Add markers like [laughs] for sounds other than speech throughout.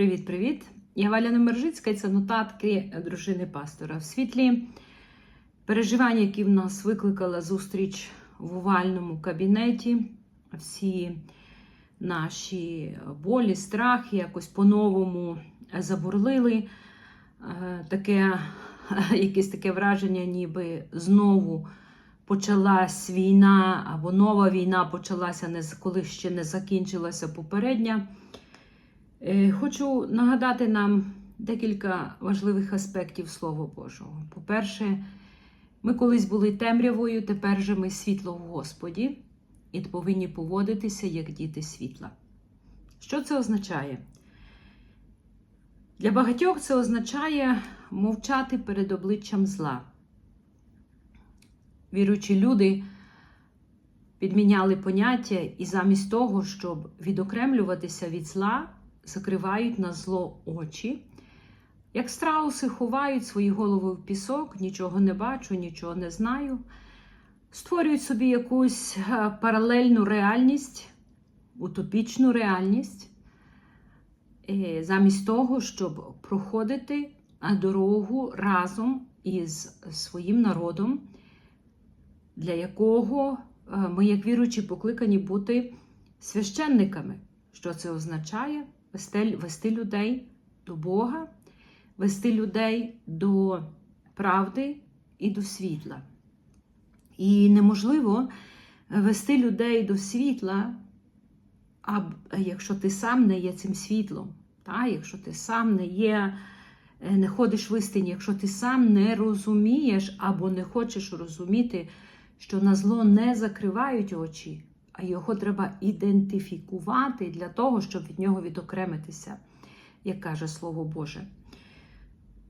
Привіт-привіт! Я Валя Номержицька і це нотатки дружини пастора. В світлі переживання, які в нас викликала зустріч в овальному кабінеті, всі наші болі, страхи якось по-новому забурлили. Е, Таке, [laughs] якесь таке враження, ніби знову почалась війна, або нова війна почалася, коли ще не закінчилася попередня. Е, Хочу нагадати нам декілька важливих аспектів Слова Божого. По-перше, ми колись були темрявою, тепер же ми світло в Господі і повинні поводитися як діти світла. Що це означає? Для багатьох це означає мовчати перед обличчям зла. Віруючі люди підміняли поняття і замість того, щоб відокремлюватися від зла, закривають на зло очі. Як страуси ховають свої голови в пісок, нічого не бачу, нічого не знаю, створюють собі якусь е, паралельну реальність, утопічну реальність, е, замість того, щоб проходити е, дорогу разом із своїм народом, для якого ми, як віруючі, покликані бути священниками. Що це означає? Вести, людей до Бога, вести людей до правди і до світла. І неможливо вести людей до світла, якщо ти сам не є цим світлом, та? якщо ти сам не є, е, не ходиш в істині, якщо ти сам не розумієш або не хочеш розуміти, що на зло не закривають очі, а його треба ідентифікувати для того, щоб від нього відокремитися, як каже Слово Боже.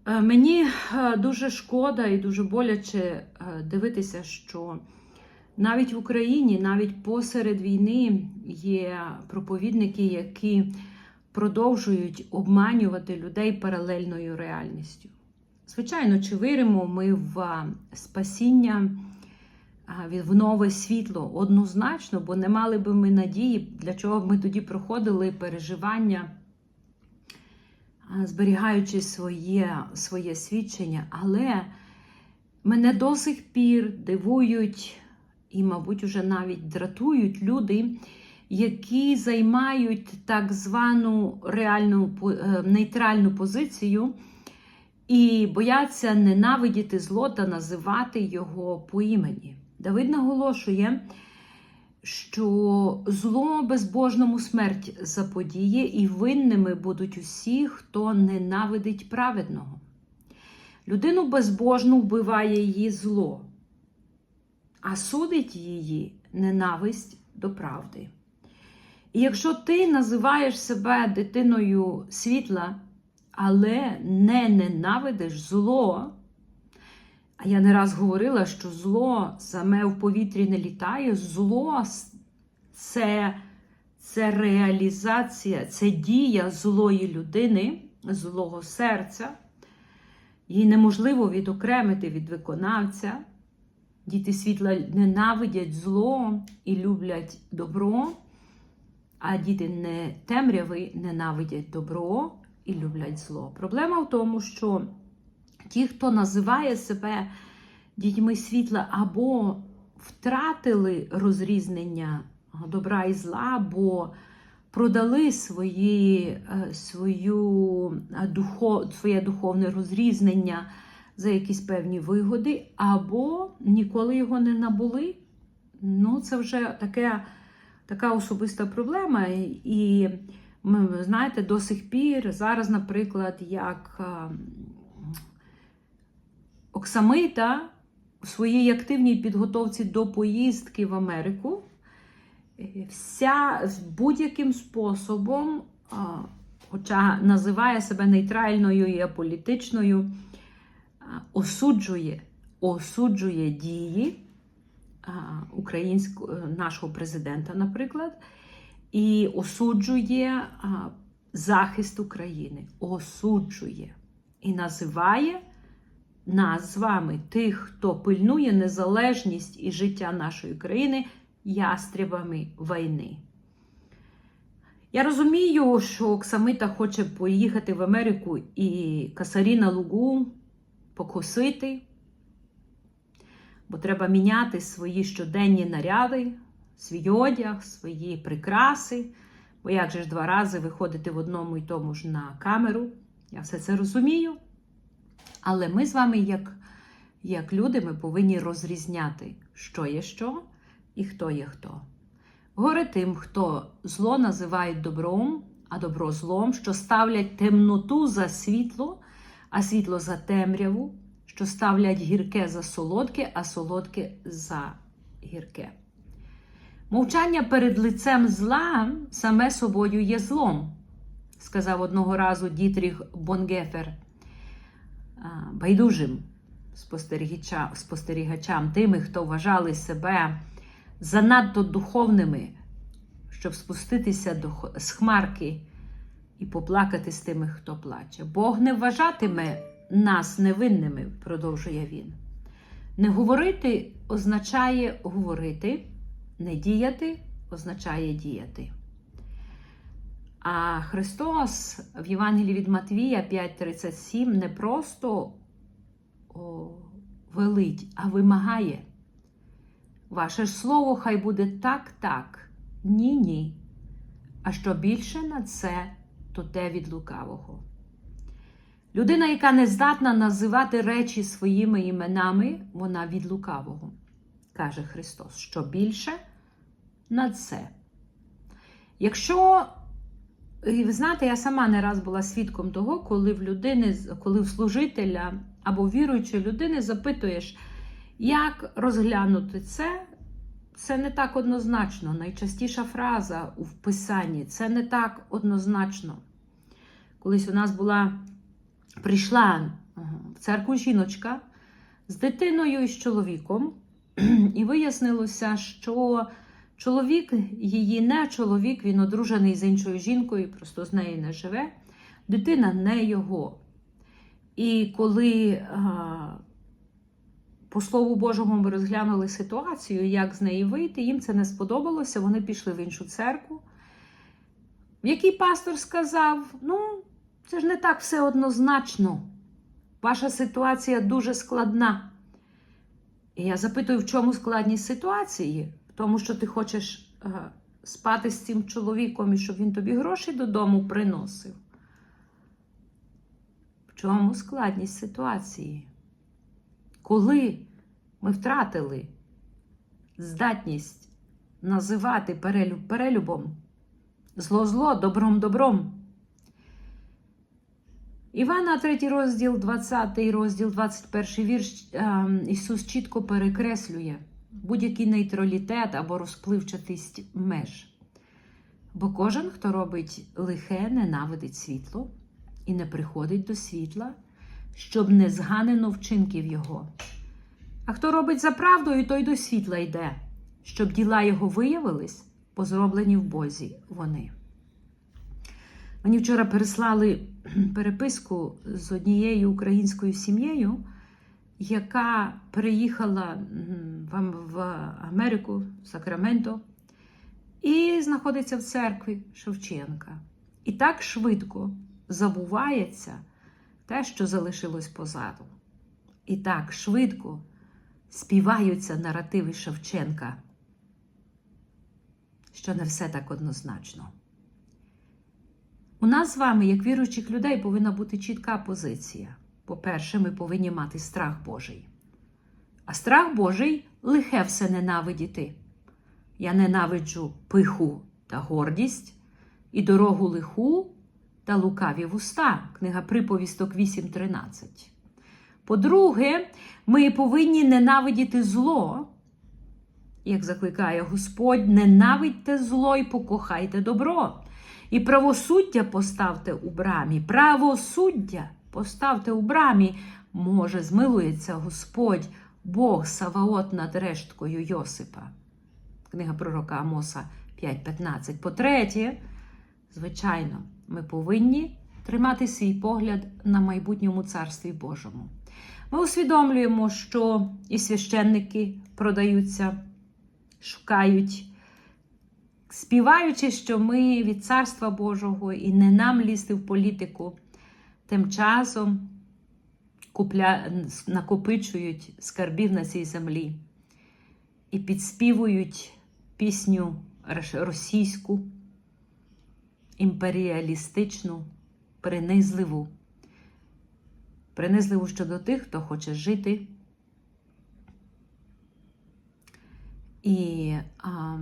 Е, Мені е, дуже шкода і дуже боляче е, дивитися, що навіть в Україні, навіть посеред війни є проповідники, які продовжують обманювати людей паралельною реальністю. Звичайно, чи віримо ми в спасіння? В нове світло однозначно, бо не мали би ми надії, для чого ми тоді проходили переживання, зберігаючи своє, своє свідчення. Але мене до сих пір дивують і, мабуть, уже навіть дратують люди, які займають так звану реальну е, нейтральну позицію. І бояться ненавидіти зло та називати його по імені. Давид наголошує, що зло безбожному смерть заподіє, і винними будуть усі, хто ненавидить праведного. Людину безбожну вбиває її зло, а судить її ненависть до правди. І якщо ти називаєш себе дитиною світла, але не ненавидиш зло, а я не раз говорила, що зло саме в повітрі не літає, зло це, це реалізація, це дія злої людини, злого серця. Її неможливо відокремити від виконавця. Діти світла ненавидять зло і люблять добро, а діти не темряви ненавидять добро і люблять зло. Проблема в тому, що ті, хто називає себе дітьми світла, або втратили розрізнення добра і зла, або продали свої, е, свою, е, духо, своє духовне розрізнення за якісь певні вигоди, або ніколи його не набули. Ну, це вже таке, така особиста проблема. І знаєте, до сих пір зараз, наприклад, як а, Оксамита у своїй активній підготовці до поїздки в Америку, е, вся з будь-яким способом, хоча називає себе нейтральною і аполітичною, осуджує, осуджує дії українського нашого президента, наприклад і осуджує захист України, осуджує і називає нас з вами, тих, хто пильнує незалежність і життя нашої країни, ястребами війни. Я розумію, що Оксамита хоче поїхати в Америку і Касаріна Лугу покосити, бо треба міняти свої щоденні наряди, свій одяг, свої прикраси. Бо як же ж два рази виходити в одному і тому ж на камеру? Я все це розумію. Але ми з вами, як, як люди, ми повинні розрізняти, що є що і хто є хто. Горе тим, хто зло називають добром, а добро злом, що ставлять темноту за світло, а світло за темряву, що ставлять гірке за солодке, а солодке за гірке. Мовчання перед лицем зла саме собою є злом, сказав одного разу Дітріх Бонгефер байдужим спостерігачам, тими, хто вважали себе занадто духовними, щоб спуститися до, хмарки і поплакати з тими, хто плаче. Бог не вважатиме нас невинними, продовжує він. Не говорити означає говорити, не діяти означає діяти. А Христос в Євангелії від Матвія 5:37 не просто о, велить, а вимагає. Ваше ж слово хай буде так, так, ні, ні. А що більше на це, то те від лукавого. Людина, яка не здатна називати речі своїми іменами, вона від лукавого, каже Христос. Що більше на це. Якщо, і ви знаєте, я сама не раз була свідком того, коли в людини, коли в служителя або віруючої людини запитуєш, як розглянути це, це не так однозначно. Найчастіша фраза у вписанні це не так однозначно. Колись у нас була прийшла в церкву жіночка з дитиною і з чоловіком, [clears throat] і вияснилося, що чоловік її не чоловік, він одружений з іншою жінкою, просто з нею не живе. Дитина не його. І коли по Слову Божому ми розглянули ситуацію, як з неї вийти, їм це не сподобалося, вони пішли в іншу церкву, в якій пастор сказав: ну, це ж не так все однозначно. Ваша ситуація дуже складна. І я запитую, в чому складність ситуації? Тому, що ти хочеш е, спати з цим чоловіком і щоб він тобі гроші додому приносив. В чому складність ситуації? Коли ми втратили здатність називати перелюб перелюбом, зло зло, добром добром. Івана, 3 розділ, 20 розділ, 21 вірш, е, Ісус чітко перекреслює будь-який нейтралітет або розпливчатість меж. Бо кожен, хто робить лихе, ненавидить світло і не приходить до світла, щоб не зганено вчинків його. А хто робить за правдою, той до світла йде, щоб діла його виявились, бо зроблені в Бозі вони. Мені вчора переслали [clears throat] переписку з однією українською сім'єю, яка переїхала в Америку, в Сакраменто, і знаходиться в церкві Шевченка. І так швидко забувається те, що залишилось позаду. І так швидко співаються наративи Шевченка, що не все так однозначно. У нас з вами, як віруючих людей, повинна бути чітка позиція. По-перше, ми повинні мати страх Божий. А страх Божий лихе все ненавидіти. Я ненавиджу пиху та гордість, і дорогу лиху та лукаві вуста. Книга Приповісток 8.13. По-друге, ми повинні ненавидіти зло, як закликає Господь, ненавидьте зло і покохайте добро. І правосуддя поставте у брамі. Правосуддя поставте у брамі. Може, змилується Господь, Бог Саваот над решткою Йосипа. Книга пророка Амоса 5.15. По-третє, звичайно, ми повинні тримати свій погляд на майбутньому царстві Божому. Ми усвідомлюємо, що і священники продаються, шукають співаючи, що ми від Царства Божого і не нам лізти в політику, тим часом купля... накопичують скарбів на цій землі і підспівують пісню російську, імперіалістичну, принизливу. Принизливу щодо тих, хто хоче жити. І а,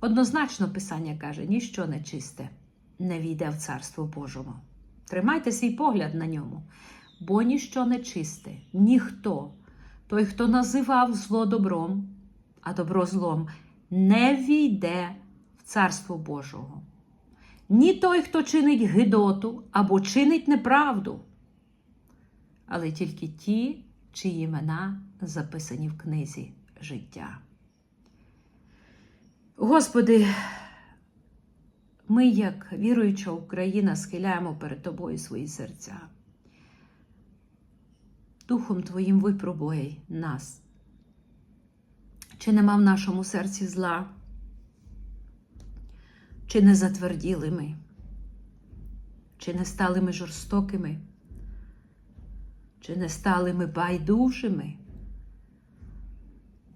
однозначно Писання каже, ніщо нечисте не війде в Царство Божому. Тримайте свій погляд на ньому, бо ніщо нечисте, ніхто, той, хто називав зло добром, а добро злом, не війде в Царство Божого. Ні той, хто чинить гидоту або чинить неправду, але тільки ті, чиї імена записані в книзі життя. Господи, ми, як віруюча Україна, схиляємо перед Тобою свої серця. Духом Твоїм випробуй нас. Чи нема в нашому серці зла? Чи не затверділи ми? Чи не стали ми жорстокими? Чи не стали ми байдужими?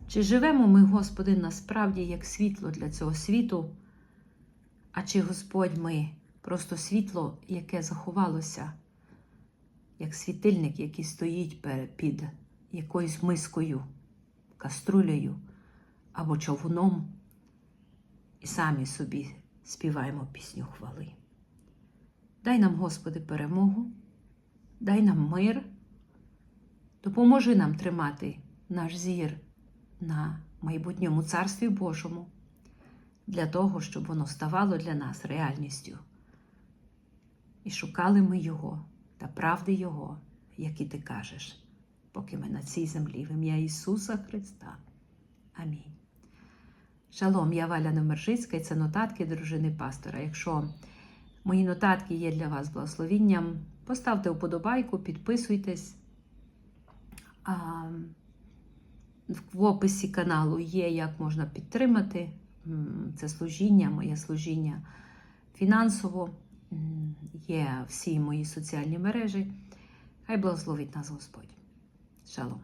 Чи живемо ми, Господи, насправді як світло для цього світу? А чи, Господь, ми? Просто світло, яке заховалося, як світильник, який стоїть під якоюсь мискою, каструлею або човуном, і самі собі співаємо пісню хвали. Дай нам, Господи, перемогу, дай нам мир, допоможи нам тримати наш зір на майбутньому Царстві Божому для того, щоб воно ставало для нас реальністю. І шукали ми Його та правди Його, як і ти кажеш, поки ми на цій землі в ім'я Ісуса Христа. Амінь. Шалом, я Валя Номержицька, і це нотатки дружини пастора. Якщо мої нотатки є для вас благословінням, поставте вподобайку, підписуйтесь. В описі каналу є, як можна підтримати це служіння, моє служіння фінансово. Є всі мої соціальні мережі. Хай благословить нас Господь. Шалом.